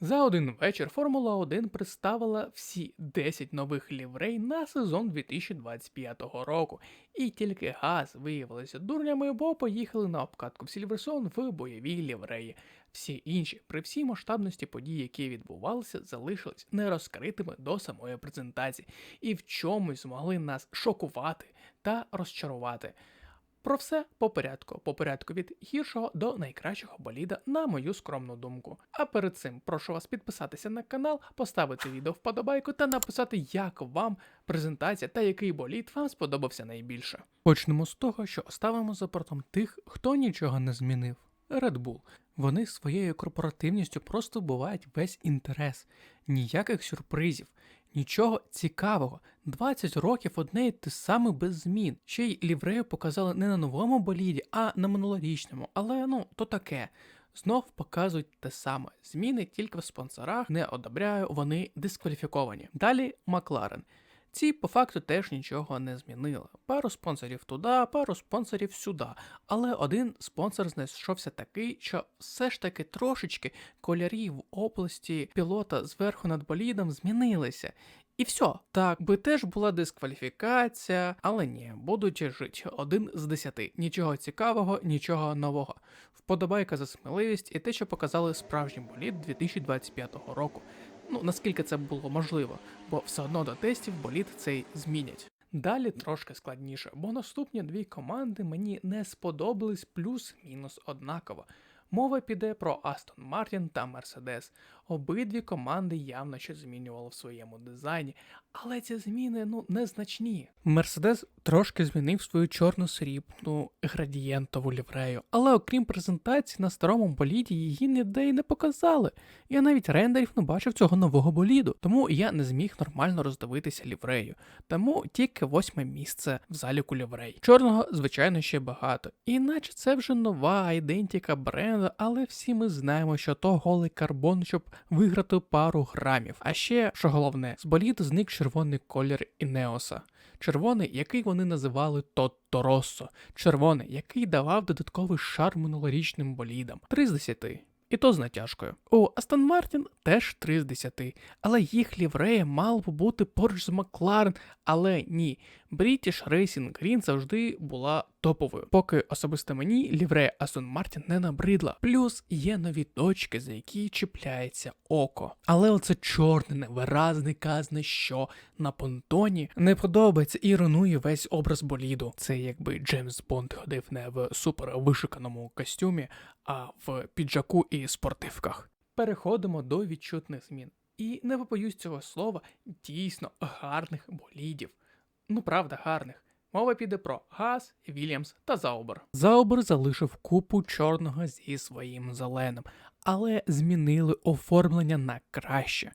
За один вечір Формула 1 представила всі 10 нових ліврей на сезон 2025 року, і тільки Газ виявилися дурнями, бо поїхали на обкатку в Сільверсон в бойовій лівреї. Всі інші, при всій масштабності подій, які відбувалися, залишились нерозкритими до самої презентації, і в чомусь змогли нас шокувати та розчарувати. Про все по порядку, по порядку від гіршого до найкращого боліда, на мою скромну думку. А перед цим прошу вас підписатися на канал, поставити відео вподобайку та написати, як вам презентація та який болід вам сподобався найбільше. Почнемо з того, що оставимо за бортом тих, хто нічого не змінив. Red Bull. Вони своєю корпоративністю просто вбивають весь інтерес, ніяких сюрпризів, нічого цікавого. 20 років одне й те саме без змін. Ще й ліврею показали не на новому боліді, а на минулорічному, але ну то таке. Знов показують те саме. Зміни тільки в спонсорах, не одобряю, вони дискваліфіковані. Далі Макларен. Ці по факту теж нічого не змінили. Пару спонсорів туди, пару спонсорів сюди. Але один спонсор знайшовся такий, що все ж таки трошечки кольорі в області пілота зверху над болідом змінилися. І все. Так, би теж була дискваліфікація, але ні, будуть жити один з десяти. Нічого цікавого, нічого нового. Вподобайка за сміливість і те, що показали справжній болід 2025 року. Ну наскільки це було можливо, бо все одно до тестів боліт цей змінять. Далі трошки складніше, бо наступні дві команди мені не сподобались плюс-мінус однаково. Мова піде про Астон Мартін та Мерседес. Обидві команди явно щось змінювали в своєму дизайні, але ці зміни ну незначні. Мерседес трошки змінив свою чорну срібну градієнтову ліврею, але окрім презентації на старому боліді її ніде й не показали. Я навіть рендерів не бачив цього нового боліду, тому я не зміг нормально роздивитися ліврею. Тому тільки восьме місце в заліку ліврей. Чорного, звичайно, ще багато. Іначе це вже нова ідентика бренду, але всі ми знаємо, що то голий карбон, щоб виграти пару грамів. А ще, що головне, з боліду зник червоний колір Інеоса. Червоний, який вони називали Тотто Россо. Червоний, який давав додатковий шар минулорічним болідам. 3 з 10. І то з натяжкою. У Астон Мартін теж 3 з 10, але їх ліврея мало б бути поруч з Макларен, але ні. British Racing Green завжди була топовою, поки особисто мені ліврея Астон Мартін не набридла. Плюс є нові точки, за які чіпляється око. Але оце чорне, невиразне казне, що на понтоні не подобається і руйнує весь образ боліду. Це якби Джеймс Бонд ходив не в супер вишиканому костюмі, а в піджаку і спортивках. Переходимо до відчутних змін. І не побоюсь цього слова, дійсно гарних болідів. Ну правда, гарних. Мова піде про Газ, Вільямс та Заубер. Заубер залишив купу чорного зі своїм зеленим, але змінили оформлення на краще.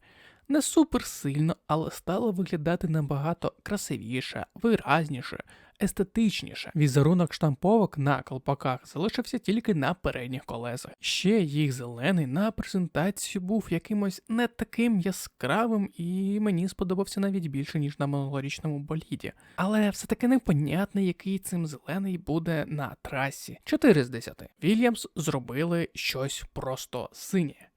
Не супер сильно, але стало виглядати набагато красивіше, виразніше, естетичніше. Візерунок штамповок на колпаках залишився тільки на передніх колесах. Ще їх зелений на презентації був якимось не таким яскравим, і мені сподобався навіть більше, ніж на минулорічному боліді. Але все таки непонятно, який цим зелений буде на трасі. 4 з 10. Вільямс зробили щось просто синє.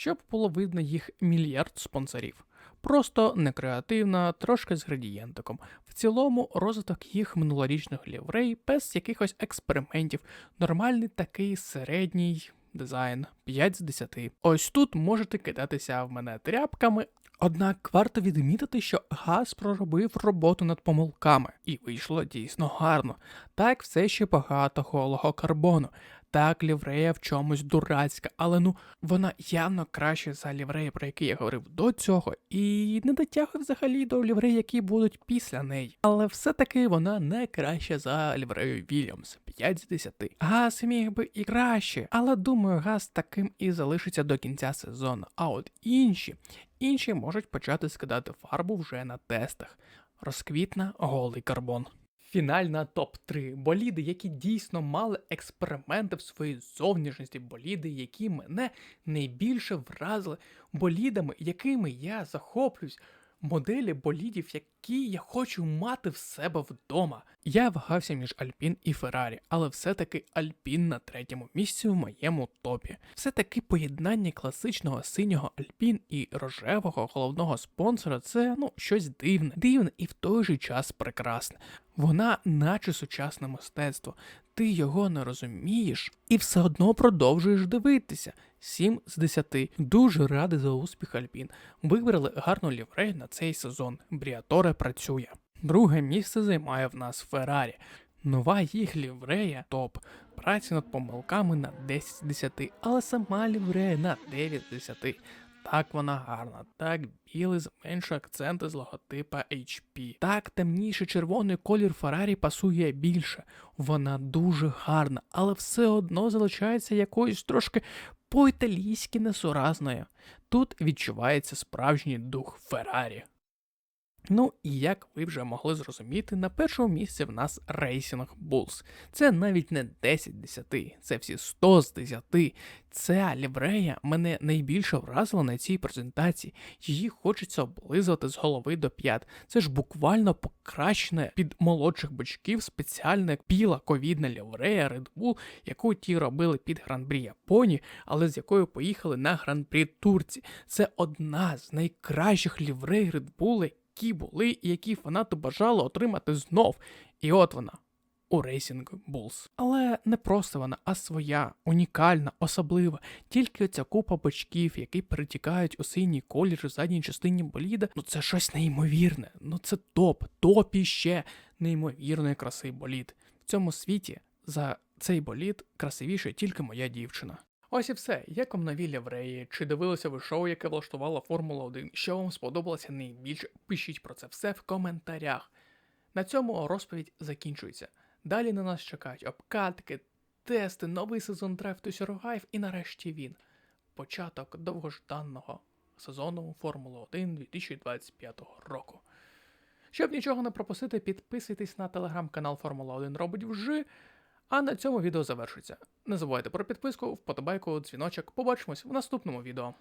Щоб було видно їх мільярд спонсорів. Просто некреативна, трошки з градієнтиком. В цілому розвиток їх минулорічних ліврей без якихось експериментів, нормальний такий середній дизайн 5 з 10. Ось тут можете кидатися в мене тряпками. Однак варто відмітити, що газ проробив роботу над помилками, і вийшло дійсно гарно. Так, все ще багато голого карбону. Так, ліврея в чомусь дурацька, але ну вона явно краще за лівреї, про які я говорив до цього, і не дотягує взагалі до лівреї, які будуть після неї. Але все-таки вона не краща за ліврею Вільямс 5 з 10. Газ міг би і краще, але думаю, газ таким і залишиться до кінця сезону. А от інші, інші можуть почати скидати фарбу вже на тестах. Розквітна голий карбон. Фінальна топ-3 боліди, які дійсно мали експерименти в своїй зовнішності, боліди, які мене найбільше вразили, болідами, якими я захоплююсь. Моделі болідів, які я хочу мати в себе вдома. Я вагався між Альпін і Феррарі, але все-таки Альпін на третьому місці в моєму топі. Все-таки поєднання класичного синього Альпін і рожевого головного спонсора це ну щось дивне, дивне і в той же час прекрасне. Вона, наче сучасне мистецтво. Ти його не розумієш і все одно продовжуєш дивитися. 7 з 10. Дуже радий за успіх Альпін. Вибрали гарну ліврей на цей сезон. Бріаторе працює. Друге місце займає в нас Феррарі. Нова їх ліврея топ. Праця над помилками на 10 з 10, але сама ліврея на 9 з 10. Так вона гарна, так білий зменшує акценти з логотипа HP. Так темніший червоний колір Феррарі пасує більше. Вона дуже гарна, але все одно залишається якоюсь трошки по-італійськи несуразною. Тут відчувається справжній дух Феррарі. Ну і як ви вже могли зрозуміти, на першому місці в нас Racing Bulls. Це навіть не 10 з 10, це всі 100 з 10. Ця ліврея мене найбільше вразила на цій презентації. Її хочеться облизувати з голови до п'ят. Це ж буквально покращене під молодших бочків спеціальне біла ковідна ліврея Red Bull, яку ті робили під Гран-прі Японії, але з якою поїхали на Гран-прі Турції. Це одна з найкращих ліврей Red Bull, які були і які фанати бажали отримати знов. І от вона. У Racing Bulls. Але не просто вона, а своя, унікальна, особлива. Тільки оця купа бочків, які перетікають у синій колір у задній частині боліда, ну це щось неймовірне. Ну це топ, топ і ще неймовірної краси болід. В цьому світі за цей болід красивіше тільки моя дівчина. Ось і все. Як вам нові лівреї? Чи дивилися ви шоу, яке влаштувала Формула 1? Що вам сподобалося найбільше? Пишіть про це все в коментарях. На цьому розповідь закінчується. Далі на нас чекають обкатки, тести, новий сезон Drive to Survive і нарешті він. Початок довгожданого сезону Формули 1 2025 року. Щоб нічого не пропустити, підписуйтесь на телеграм-канал Формула 1 робить вже. А на цьому відео завершується. Не забувайте про підписку, вподобайку, дзвіночок. Побачимось в наступному відео.